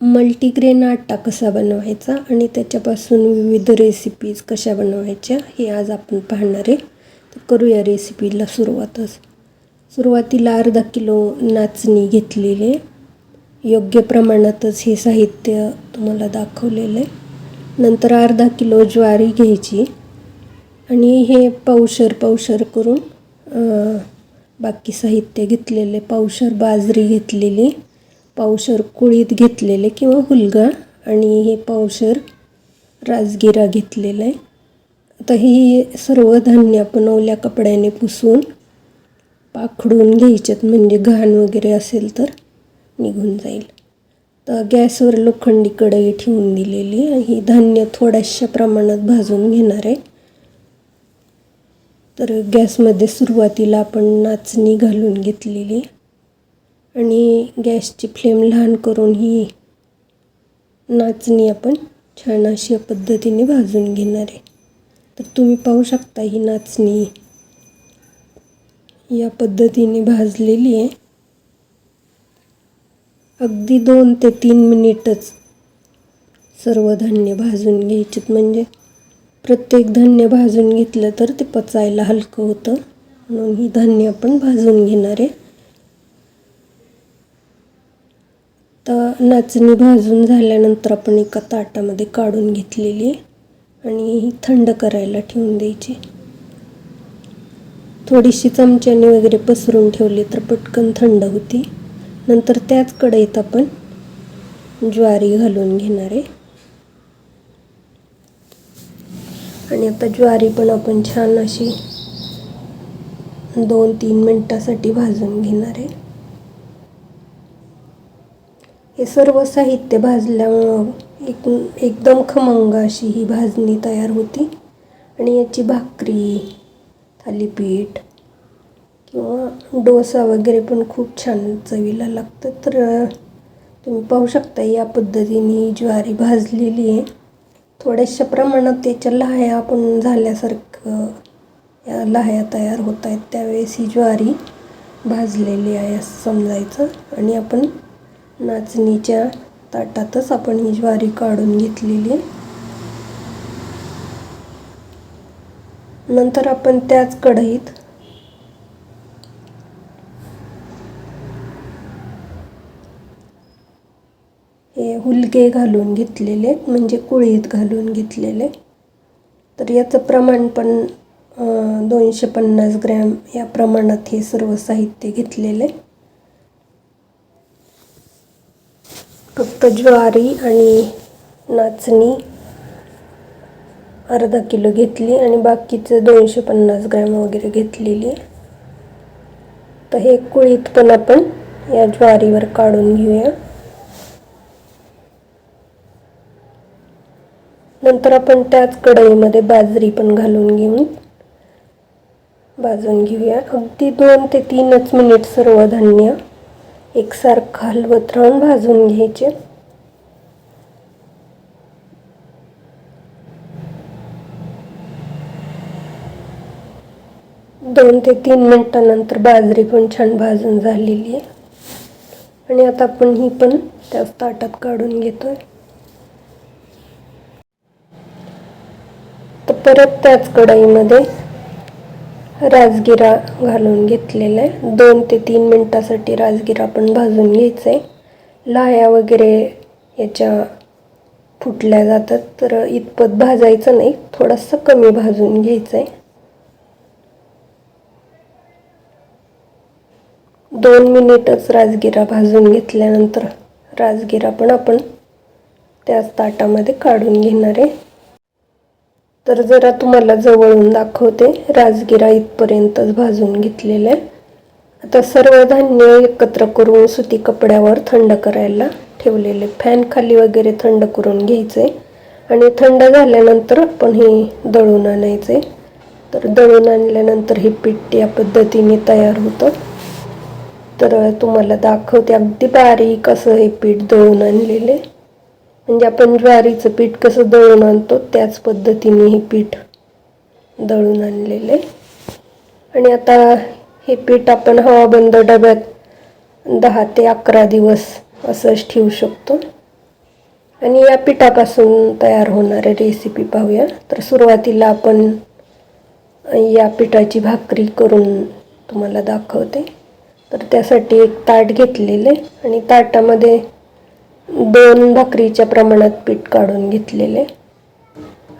Multigrain आटा कसा बनवायचा आणि त्याच्यापासून विविध रेसिपीज कशा बनवायच्या हे आज आपण पाहणार आहे. तर करूया रेसिपीला सुरुवातच. सुरुवातीला अर्धा किलो नाचणी घेतलेली आहे. योग्य प्रमाणातच हे साहित्य तुम्हाला दाखवलेलं आहे. नंतर अर्धा किलो ज्वारी घ्यायची आणि हे पावशर पावशर करून बाकी साहित्य घेतलेले पावशर बाजरी घेतलेली पावशर कुळीत घेतलेले किंवा हुलगा आणि हे पावशर राजगिरा घेतलेला आहे. आता ही सर्व धान्य आपण ओल्या कपड्याने पुसून पाखडून घ्यायच्यात म्हणजे घाण वगैरे असेल तर निघून जाईल. तर गॅसवर लोखंडी कढई ठेवून दिलेली ही धान्य थोड्याशा प्रमाणात भाजून घेणार आहे. तर गॅसमध्ये सुरुवातीला आपण नाचणी घालून घेतलेली आणि गॅसची फ्लेम लहान करून ही नाचणी आपण छान अशा पद्धतीने भाजून घेणार आहे. तर तुम्ही पाहू शकता ही नाचणी या पद्धतीने भाजलेली आहे. अगदी दोन ते तीन मिनिटच सर्व धान्य भाजून घ्यायचेत. म्हणजे प्रत्येक धान्य भाजून घेतलं तर ते पचायला हलकं होतं. म्हणून ही धान्य आपण भाजून घेणार आहे. आता नाचणी भाजून झाल्यानंतर आपण एका ताटामध्ये काढून घेतलेली आणि ही थंड करायला ठेवून द्यायची. थोडीशी चमच्याने वगैरे पसरून ठेवली तर पटकन थंड होती. नंतर त्याच कढईत आपण ज्वारी घालून घेणार आहे. आणि आता ज्वारी पण आपण छान अशी दोन तीन मिनटासाठी भाजून घेणार आहे. हे सर्व साहित्य भाजल्यामुळं एक एकदम खमंग अशी ही भाजणी तयार होती. आणि याची भाकरी थालीपीठ किंवा डोसा वगैरे पण खूप छान चवीला लागतं. तर तुम्ही पाहू शकता या पद्धतीने ज्वारी भाजलेली आहे. थोड्याशा प्रमाणात त्याच्या लाह्या आपण झाल्यासारखं या लाह्या तयार होत आहेत. त्यावेळेस ही ज्वारी भाजलेली आहे असं समजायचं. आणि आपण नाचणीच्या ताटातच आपण ही ज्वारी काढून घेतलेली. आहे नंतर आपण त्याच कढईत हे हुलगे घालून घेतलेले म्हणजे कुळीत घालून घेतलेले. तर याचं प्रमाण पण दोनशे पन्नास ग्रॅम या प्रमाणात हे सर्व साहित्य घेतलेले. फक्त ज्वारी आणि नाचणी. अर्धा किलो घेतली आणि बाकीचं दोनशे पन्नास ग्रॅम वगैरे घेतलेली. आहे तर हे कुळीत पण आपण या ज्वारीवर काढून घेऊया. नंतर आपण त्याच कढईमध्ये बाजरी पण घालून घेऊन भाजून घेऊया. अगदी दोन ते तीनच मिनिट सर्व धान्य एकसारखं हलवत भाजून घ्यायचे. दोन ते तीन मिनटानंतर बाजरी पण छान भाजून झालेली आहे. आणि आता आपण ही पण त्याच ताटात काढून घेतोय. तर परत त्याच कढाईमध्ये राजगिरा घालून घेतलेला आहे. दोन ते तीन मिनटासाठी राजगिरा पण भाजून घ्यायचं आहे लाह्या वगैरे याच्या फुटल्या जातात तर इतपत भाजायचं नाही थोडंसं कमी भाजून घ्यायचं आहे दोन मिनिटच राजगिरा भाजून घेतल्यानंतर राजगिरा पण आपण त्याच ताटामध्ये काढून घेणार आहे. तर जरा तुम्हाला जवळून दाखवते. राजगिरा इथपर्यंतच भाजून घेतलेलं आहे. आता सर्व धान्य एकत्र करून सुती कपड्यावर थंड करायला ठेवलेले. फॅन खाली वगैरे थंड करून घ्यायचे. आणि थंड झाल्यानंतर आपण हे दळून आणायचे. तर दळून आणल्यानंतर हे पीठ या पद्धतीने तयार होतं. तर तुम्हाला दाखवते. अगदी बारीक असं हे पीठ दळून आणलेले. म्हणजे आपण ज्वारीचं पीठ कसं दळून आणतो त्याच पद्धतीने हे पीठ दळून आणलेले आणि आता हे पीठ आपण हवाबंद डब्यात दहा ते अकरा दिवस असंच ठेवू शकतो. आणि या पिठापासून तयार होणारे रेसिपी पाहूया. तर सुरुवातीला आपण या पिठाची भाकरी करून तुम्हाला दाखवते. तर त्यासाठी एक ताट घेतलेले आणि ताटामध्ये दोन भाकरीच्या प्रमाणात पीठ काढून घेतलेले.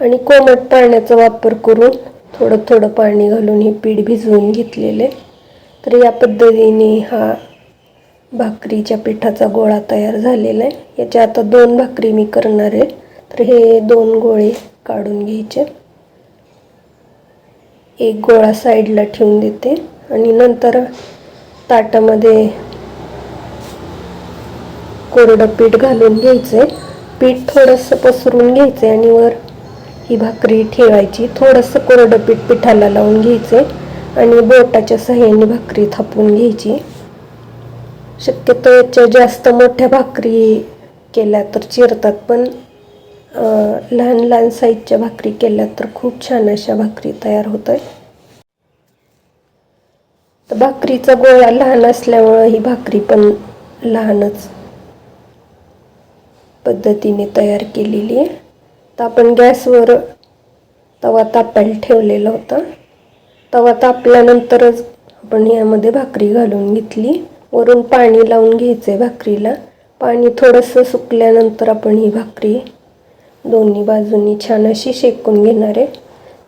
आणि कोमट पाण्याचा वापर करून थोडं थोडं पाणी घालून हे पीठ भिजवून घेतलेले. तर या पद्धतीने हा भाकरीच्या पिठाचा गोळा तयार झालेला आहे. याच्या आता दोन भाकरी मी करणार आहे. तर हे दोन गोळे काढून घ्यायचे. एक गोळा साईडला ठेवून देते. आणि नंतर ताटामध्ये कोरडं पीठ घालून घ्यायचं पीठ थोडंसं पसरून घ्यायचं आणि वर ही भाकरी ठेवायची. थोडंसं कोरडं पीठ पिठाला लावून घ्यायचं आणि बोटाच्या सहाय्याने भाकरी थापून घ्यायची. शक्यतो याच्या जास्त मोठ्या भाकरी केल्या तर चिरतात पण लहान लहान साईजच्या भाकरी केल्या तर खूप छान अशा भाकरी तयार होत आहे तर भाकरीचा गोळा लहान असल्यामुळं ही भाकरी पण लहानच. पद्धतीने तयार केलेली आहे. तर आपण गॅसवर तवा तापायला ठेवलेला होता. तवा तापल्यानंतरच आपण यामध्ये भाकरी घालून घेतली. वरून पाणी लावून घ्यायचं आहे भाकरीला. पाणी थोडंसं सुकल्यानंतर आपण ही भाकरी दोन्ही बाजूनी छान अशी शेकून घेणार आहे.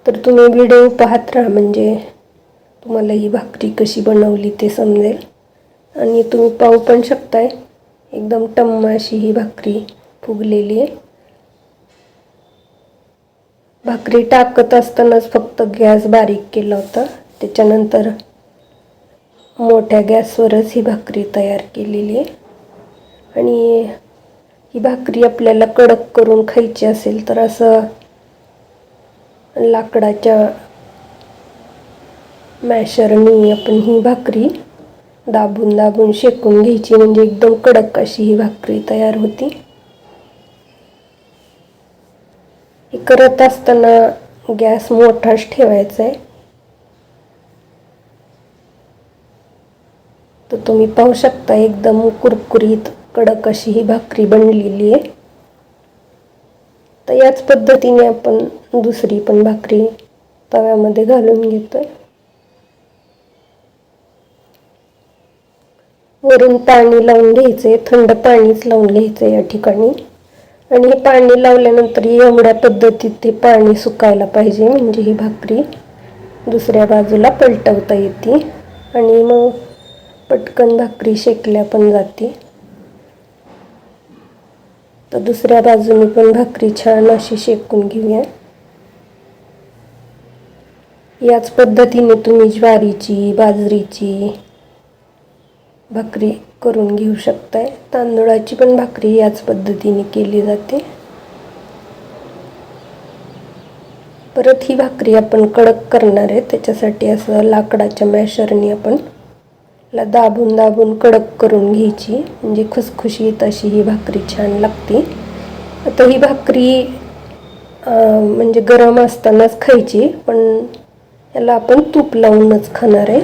तर तुम्ही व्हिडिओ पाहत राहा म्हणजे तुम्हाला ही भाकरी कशी बनवली ते समजेल. आणि तुम्ही पाहू पण शकताय. एकदम टम्मा अशी ही भाकरी फुगलेली आहे. भाकरी टाकत असतानाच फक्त गॅस बारीक केला होता. त्याच्यानंतर मोठ्या गॅसवरच ही भाकरी तयार केलेली आहे. आणि ही भाकरी आपल्याला कडक करून खायची असेल तर असं लाकडाच्या मॅशरनी आपण ही भाकरी दाबून दाबून शेकून घ्यायची. म्हणजे एकदम कडक अशी ही भाकरी तयार होती. हे करत असताना गॅस मोठाच ठेवायचा आहे. तर तुम्ही पाहू शकता एकदम कुरकुरीत कडक अशी ही भाकरी बनलेली आहे. तर याच पद्धतीने आपण दुसरी पण भाकरी तव्यामध्ये घालून घेतोय. वरून पाणी लावून घ्यायचे थंड पाणीच लावून घ्यायचं या ठिकाणी. आणि हे पाणी लावल्यानंतर एवढ्या पद्धतीत ते पाणी सुकायला पाहिजे. म्हणजे ही भाकरी दुसऱ्या बाजूला पलटवता येते. आणि मग पटकन भाकरी शेकल्या पण जाते. तर दुसऱ्या बाजूने पण भाकरी छान अशी शेकून घेऊया. याच पद्धतीने तुम्ही ज्वारीची बाजरीची भाकरी करून घेऊ शकताय. तांदूळाची पण भाकरी याच पद्धतीने केली जाते. परत ही भाकरी आपण कडक करणार आहे. त्याच्यासाठी असं लाकडाच्या मॅशरनी आपण ला दाबून दाबून कडक करून घ्यायची. म्हणजे खुसखुशीत अशी ही भाकरी छान लागते. आता ही भाकरी म्हणजे गरम असतानाच खायची. पण याला आपण तूप लावूनच खाणार आहे.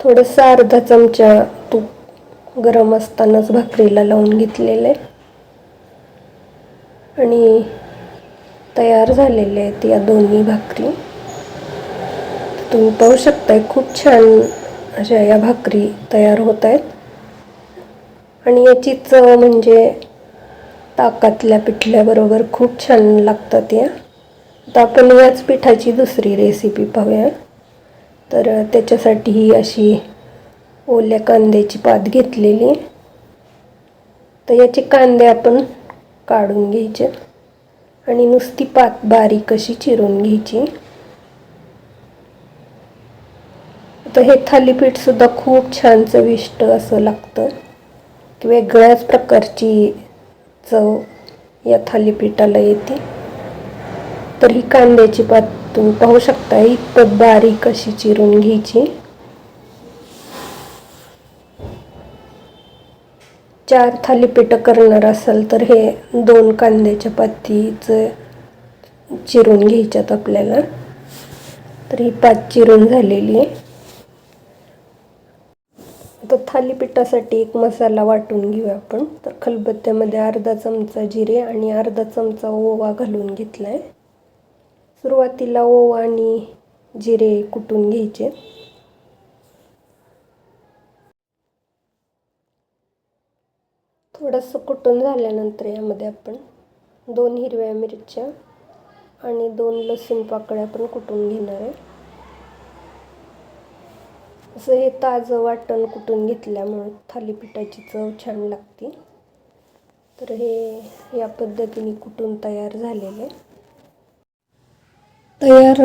थोडंसं अर्धा चमचा तूप गरम असतानाच भाकरीला लावून घेतलेलं आहे. आणि तयार झालेले आहेत या दोन्ही भाकरी. तुम्ही पाहू शकताय खूप छान अशा या भाकरी तयार होत आहेत. आणि याची चव म्हणजे ताकातल्या पिठल्याबरोबर खूप छान लागतात या. आता आपण याच पिठाची दुसरी रेसिपी पाहूया. तर त्याच्यासाठी ही अशी ओल्या कांद्याची पात घेतलेली. तर याचे कांदे आपण काढून घ्यायचे आणि नुसती पात बारीक अशी चिरून घ्यायची. तर हे थालीपीठसुद्धा खूप छान चविष्ट असं लागतं. वेगळ्याच प्रकारची चव या थालीपीठाला येते. तर ही कांद्याची पात तुम्ही पाहू शकता इतकं बारीक अशी चिरून घ्यायची. चार थालीपीठ करणार असाल तर हे दोन कांद्याच्या पातीचं चिरून घ्यायच्यात आपल्याला. तर ही पात चिरून झालेली. आहे आता थालीपीठासाठी एक मसाला वाटून घेऊया आपण. तर खलबत्त्यामध्ये अर्धा चमचा जिरे आणि अर्धा चमचा ओवा घालून घेतला आहे सुरुवातीला ओवा आणि जिरे कुटून घ्यायचे. थोडंसं कुटून झाल्यानंतर यामध्ये आपण दोन हिरव्या मिरच्या आणि दोन लसूण पाकळ्या पण कुटून घेणार आहे. असं हे ताजं वाटण कुटून घेतल्यामुळं थालीपीठाची चव छान लागते. तर हे या पद्धतीने कुटून तयार झालेले तयार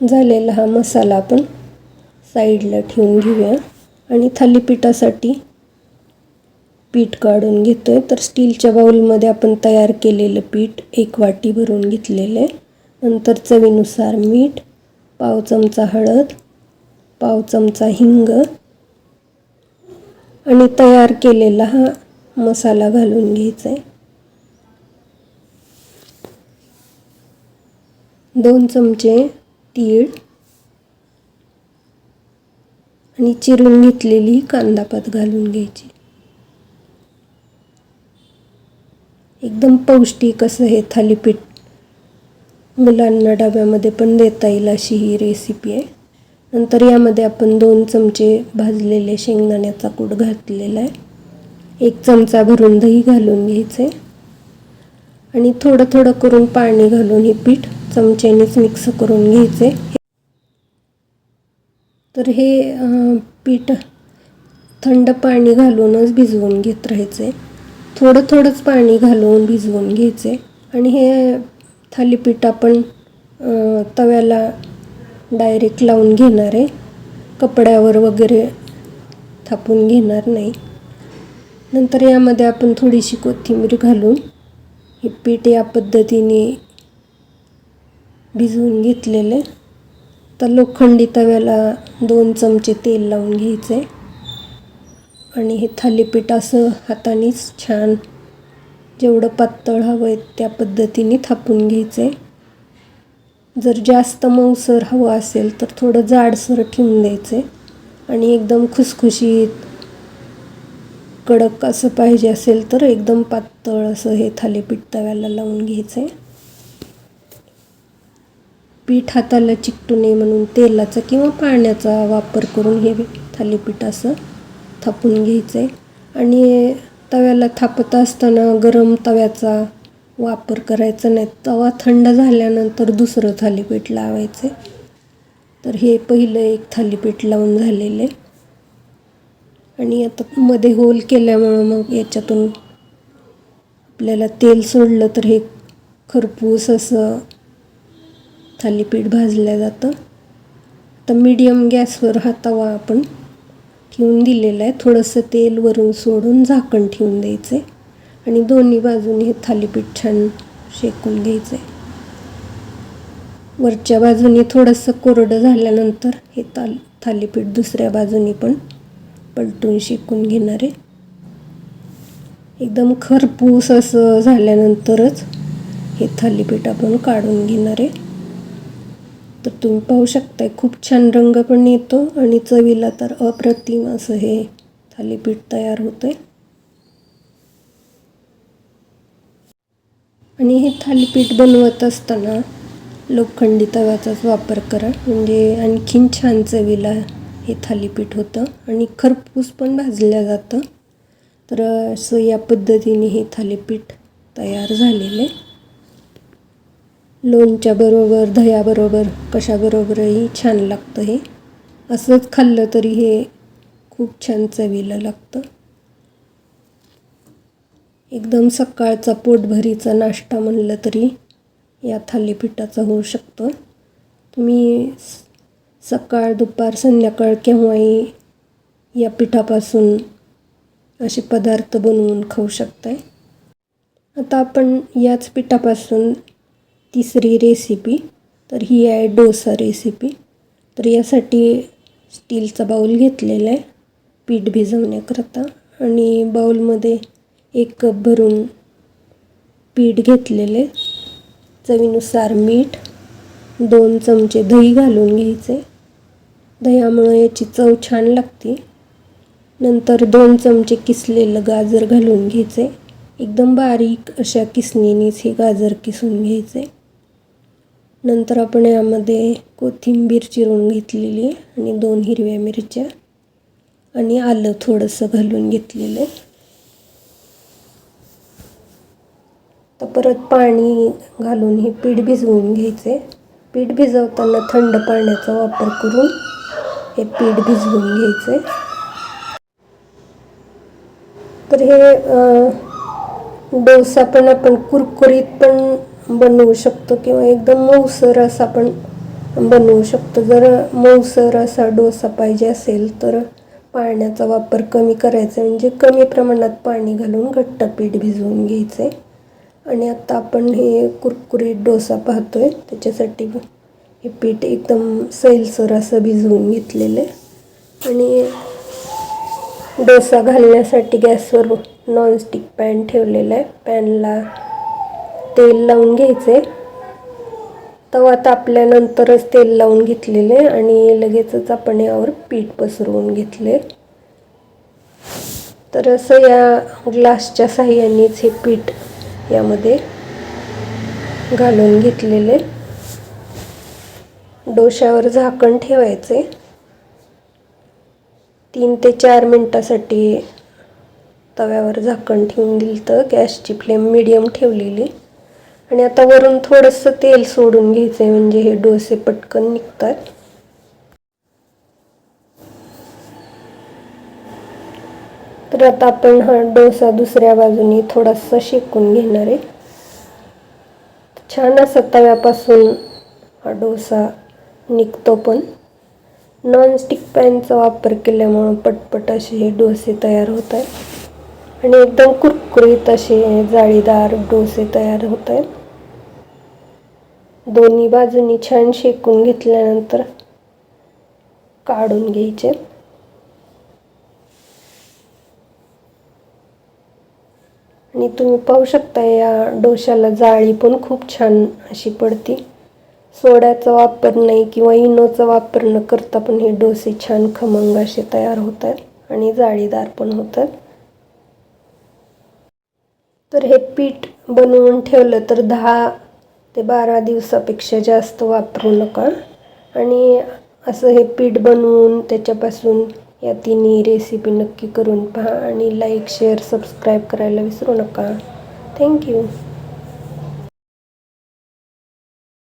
झालेला हा मसाला आपण साईडला ठेवून घेऊया. आणि थालीपीठासाठी पीठ काढून घेतो आहे तर स्टीलच्या बाउलमध्ये आपण तयार केलेलं पीठ एक वाटी भरून घेतलेलं आहे. नंतर चवीनुसार मीठ पाव चमचा हळद पाव चमचा हिंग आणि तयार केलेला हा मसाला घालून घ्यायचा आहे. दोन चमचे तीळ आणि चिरून घेतलेली कांदापात घालून घ्यायची. एकदम पौष्टिक असं हे थालीपीठ मुलांना डब्यामध्ये पण देता येईल अशी ही रेसिपी आहे. नंतर यामध्ये आपण दोन चमचे भाजलेले शेंगदाण्याचा कूट घातलेला आहे. एक चमचा भरून दही घालून घ्यायचे. आणि थोडं थोडं करून पाणी घालून हे पीठ चमच्यानेच मिक्स करून घ्यायचे. तर हे पीठ थंड पाणी घालूनच भिजवून घेत राहायचे. थोडं थोडंच पाणी घालून भिजवून घ्यायचे. आणि हे थालीपीठ आपण तव्याला डायरेक्ट लावून घेणार आहे. कपड्यावर वगैरे थापून घेणार नाही. नंतर यामध्ये आपण थोडीशी कोथिंबीर घालून हे पीठ या पद्धतीने भिजवून घेतलेले. तर लोखंडी तव्याला दोन चमचे तेल लावून घ्यायचे. आणि हे थालीपीठ असं हातानेच छान जेवढं पातळ हवं आहे त्या पद्धतीने थापून घ्यायचे. जर जास्त मऊसर हवं असेल तर थोडं जाडसर ठेवून द्यायचे. आणि एकदम खुसखुशीत कडक असं पाहिजे असेल तर एकदम पातळ असं हे थालीपीठ तव्याला लावून घ्यायचं. आहे पीठ हाताला चिकटू नये म्हणून तेलाचा किंवा पाण्याचा वापर करून हे थालीपीठ असं थापून घ्यायचं आहे आणि तव्याला थापत असताना गरम तव्याचा वापर करायचा नाही. तवा थंड झाल्यानंतर दुसरं थालीपीठ लावायचं तर हे पहिलं एक थालीपीठ लावून झालेले आणि आता मध्ये होल केल्यामुळं मग याच्यातून आपल्याला तेल सोडलं तर हे खरपूस असं थालीपीठ भाजलं जातं. तर मीडियम गॅसवर हा तवा आपण ठेवून दिलेला आहे. थोडंसं तेल वरून सोडून झाकण ठेवून द्यायचं आहे आणि दोन्ही बाजूने हे थालीपीठ छान शेकून घ्यायचं आहे वरच्या बाजूने थोडंसं कोरडं झाल्यानंतर हे ताल थालीपीठ दुसऱ्या बाजूने पण पलटून शेकून घेणार आहे. एकदम खरपूस असं झाल्यानंतरच हे थालीपीठ आपण काढून घेणार आहे. तर तुम्ही पाहू शकताय खूप छान रंग पण येतो आणि चवीला तर अप्रतिम असं हे थालीपीठ तयार होतं आहे आणि हे थालीपीठ बनवत असताना लोखंडी तव्याचाच वापर करा म्हणजे आणखीन छान चवीला हे थालीपीठ होतं आणि खरपूस पण भाजलं जातं. तर असं या पद्धतीने हे थालीपीठ तयार झालेलं आहे. लोणच्या बरोबर दह्याबरोबर कशाबरोबरही छान लागतं हे. असंच खाल्लं तरी हे खूप छान चवीला लागतं. एकदम सकाळचा पोटभरीचा नाश्ता म्हणलं तरी या थालीपीठाचा होऊ शकतं. तुम्ही सकाळ दुपार संध्याकाळ केव्हाही या पिठापासून असे पदार्थ बनवून खाऊ शकताय. आता आपण याच पिठापासून तिसरी रेसिपी तर ही आहे डोसा रेसिपी तर यासाठी स्टीलचा बाऊल घेतलेला आहे. पीठ भिजवण्याकरता आणि बाऊलमध्ये एक कप भरून पीठ घेतलेले चवीनुसार मीठ दोन चमचे दही घालून घ्यायचे. दह्यामुळं याची चव छान लागते. नंतर दोन चमचे किसलेलं गाजर घालून घ्यायचे. एकदम बारीक अशा किसणीनेच हे गाजर किसून घ्यायचे. नंतर आपण यामध्ये कोथिंबीर चिरून घेतलेली आणि दोन हिरव्या मिरच्या आणि आलं थोडंसं घालून घेतलेलं. आहे तर परत पाणी घालून हे पीठ भिजवून घ्यायचे पीठ भिजवताना थंड पाण्याचा वापर करून हे पीठ भिजवून घ्यायचे तर हे डोसा पण आपण कुरकुरीत पण बनवू शकतो किंवा एकदम मऊसर असा पण बनवू शकतो. जर मऊसर असा डोसा पाहिजे असेल तर पाण्याचा वापर कमी करायचा म्हणजे कमी प्रमाणात पाणी घालून घट्ट पीठ भिजवून घ्यायचे. आणि आता आपण हे कुरकुरीत डोसा पाहतोय. त्याच्यासाठी हे पीठ एकदम सैलसर असं भिजवून घेतलेलं आहे. आणि डोसा घालण्यासाठी गॅसवर नॉनस्टिक पॅन ठेवलेला आहे. पॅनला तेल लावून घ्यायचे. तवा तापल्यानंतरच तेल लावून घेतलेले आणि लगेचच आपण यावर पीठ पसरवून घेतले. तर असं या ग्लासच्या साह्यानेच हे पीठ यामध्ये घालून घेतलेले. डोशावर झाकण ठेवायचे. तीन ते चार मिनटासाठी तव्यावर झाकण ठेवून दिलं तर गॅसची फ्लेम मिडियम ठेवलेली. आणि आता वरून थोडंसं तेल सोडून घ्यायचं आहे म्हणजे हे डोसे पटकन निघतात. तर आता आपण हा डोसा दुसऱ्या बाजूनी थोडासा शेकून घेणार आहे. छान असा तव्यापासून हा डोसा निघतो पण. नॉनस्टिक पॅनचा वापर केल्यामुळं पटपट असे हे डोसे तयार होत आहेत आणि एकदम कुरकुरीत असे जाळीदार डोसे तयार होत आहेत दोन्ही बाजूनी छान शेकून घेतल्यानंतर काढून घ्यायचे. आणि तुम्ही पाहू शकता या डोशाला जाळी पण खूप छान अशी पडती. सोड्याचा वापर नाही किंवा इनोचा वापर न करता पण हे डोसे छान खमंग असे तयार होतात आणि जाळीदार पण होतात. तर हे पीठ बनवून ठेवलं तर दहा ते बारा दिवसापेक्षा जास्त वापरू नका. आणि असं हे पीठ बनवून त्याच्यापासून या तिन्ही रेसिपी नक्की करून पहा आणि लाईक शेअर सबस्क्राईब करायला विसरू नका. थँक्यू